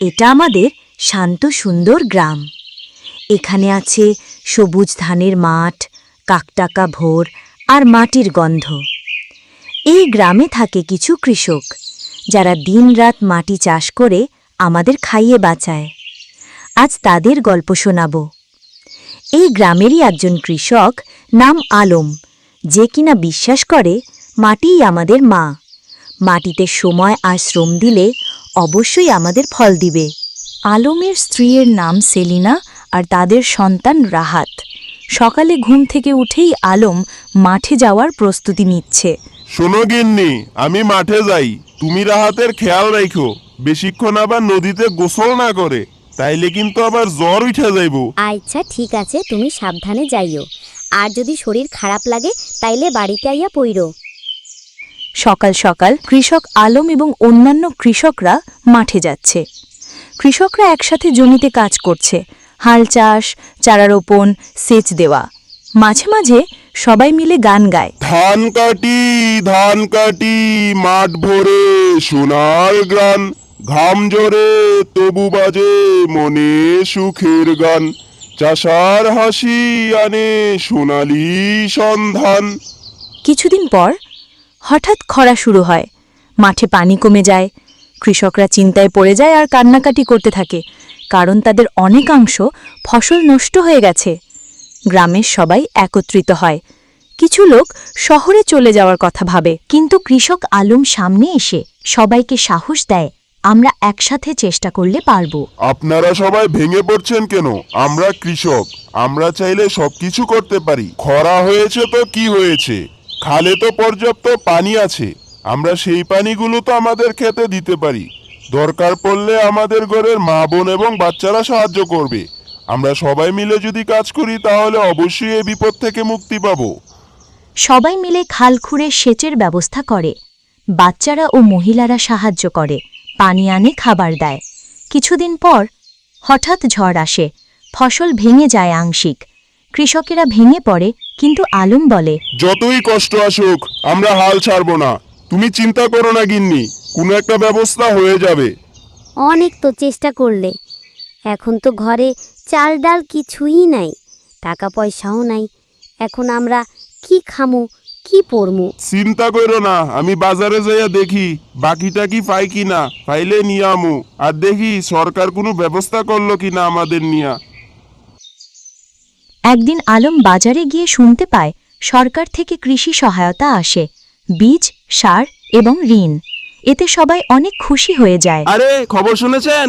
এটা আমাদের শান্ত সুন্দর গ্রাম। এখানে আছে সবুজ ধানের মাঠ, কাকটাকা ভোর আর মাটির গন্ধ। এই গ্রামে থাকে কিছু কৃষক, যারা দিনরাত মাটি চাষ করে আমাদের খাইয়ে বাঁচায়। আজ তাদের গল্প শোনাব। এই গ্রামেরই একজন কৃষক নাম আলম, যে কিনা বিশ্বাস করে মাটিই আমাদের মা। মাটিতে সময় আর শ্রম দিলে অবশ্যই আমাদের ফল দিবে। আলমের স্ত্রীর নাম সেলিনা আর তাদের সন্তান রাহাত। সকালে ঘুম থেকে উঠেই আলম মাঠে যাওয়ার প্রস্তুতি নিচ্ছে। শোনো গিন্নি আমি মাঠে যাই। তুমি রাহাতের খেয়াল রাখো বেশিক্ষণ আবার নদীতে গোসল না করে তাইলে কিন্তু আবার জ্বর উঠে যাইব। আচ্ছা ঠিক আছে তুমি সাবধানে যাইও। আর যদি শরীর খারাপ লাগে তাইলে বাড়িতে আইয়া পইরো সকাল সকাল কৃষক আলম এবং অন্যান্য কৃষকরা মাঠে যাচ্ছে। কৃষকরা একসাথে জমিতে কাজ করছে হাল চাষ চারা রোপণ সেচ দেওয়া। মাঝে মাঝে সবাই মিলে গান গায়। ধান কাটি ধান কাটি মাঠ ভরে সোনার গ্রান ঘাম জোরে তবু বাজে মনে সুখের গান। চাষার হাসি আনে সোনালি সন্ধান। কিছুদিন পর হঠাৎ খরা শুরু হয়। মাঠে পানি কমে যায়। কৃষকরা চিন্তায় পড়ে যায় আর কান্নাকাটি করতে থাকে। কারণ তাদের অনেকাংশ ফসল নষ্ট হয়ে গেছে। গ্রামের সবাই একত্রিত হয়। কিছু লোক শহরে চলে যাওয়ার কথা ভাবে। কিন্তু কৃষক আলম সামনে এসে সবাইকে সাহস দেয়, আমরা একসাথে চেষ্টা করলে পারব। আপনারা সবাই ভেঙে পড়ছেন কেন? আমরা কৃষক। আমরা চাইলে সবকিছু করতে পারি। খরা হয়েছে তো কি হয়েছে? খালে তো পর্যাপ্ত পানি আছে। আমরা সেই পানিগুলো তো আমাদের খেতে দিতে পারি। দরকার পড়লে আমাদের ঘরের মা বোন এবং বাচ্চারা সাহায্য করবে। আমরা সবাই মিলে যদি কাজ করি, তাহলে অবশ্যই এ বিপদ থেকে মুক্তি পাবো। সবাই মিলে খাল খুঁড়ে সেচের ব্যবস্থা করে। বাচ্চারা ও মহিলারা সাহায্য করে, পানি আনে, খাবার দেয়। কিছুদিন পর হঠাৎ ঝড় আসে। ফসল ভেঙে যায় আংশিক। কৃষকেরা ভেঙে পড়ে কিন্তু আলম বলে যতই কষ্ট আসুক আমরা হাল ছাড়বো না। তুমি চিন্তা করো না গিন্নি কোনো একটা ব্যবস্থা হয়ে যাবে। অনেক তো চেষ্টা করলে। এখন তো ঘরে চাল ডাল কিছুই নাই টাকা পয়সাও নাই। এখন আমরা কি খামু কি পরমু? চিন্তা করো না আমি বাজারে যাইয়া দেখি বাকিটা কি পাই কিনা পাইলে নিয়ে আমু। আর দেখি সরকার কোনো ব্যবস্থা করল কিনা আমাদের নিয়া। একদিন আলম বাজারে গিয়ে শুনতে পায় সরকার থেকে কৃষি সহায়তা আসে বীজ সার এবং ঋণ। এতে সবাই অনেক খুশি হয়ে যায়। আরে খবর শুনেছেন?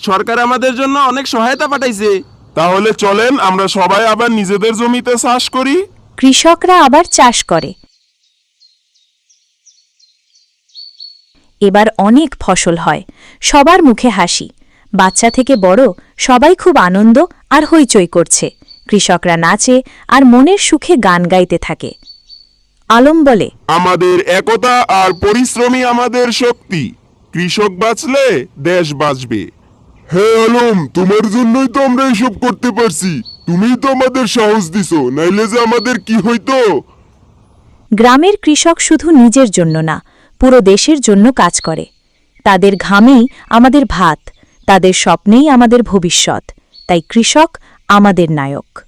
সরকার আমাদের জন্য অনেক সহায়তা পাঠাইছে। তাহলে চলেন আমরা সবাই আবার নিজেদের জমিতে চাষ করি। কৃষকরা আবার চাষ করে। এবার অনেক ফসল হয়। সবার মুখে হাসি। বাচ্চা থেকে বড় সবাই খুব আনন্দ আর হইচই করছে। কৃষকরা নাচে আর মনের সুখে গান গাইতে থাকে। আলম বলে আমাদের একতা আর পরিশ্রমী আমাদের শক্তি। কৃষক বাঁচলে দেশ বাঁচবে। হে আলম তোমার জন্যই তো আমরা এসব করতে পারছি। তুমিই তো আমাদের সাহস দিছো নাইলে যে আমাদের কি হইতো? গ্রামের কৃষক শুধু নিজের জন্য না পুরো দেশের জন্য কাজ করে। তাদের ঘামেই আমাদের ভাত তাদের স্বপ্নেই আমাদের ভবিষ্যৎ। তাই কৃষক আমাদের নায়ক।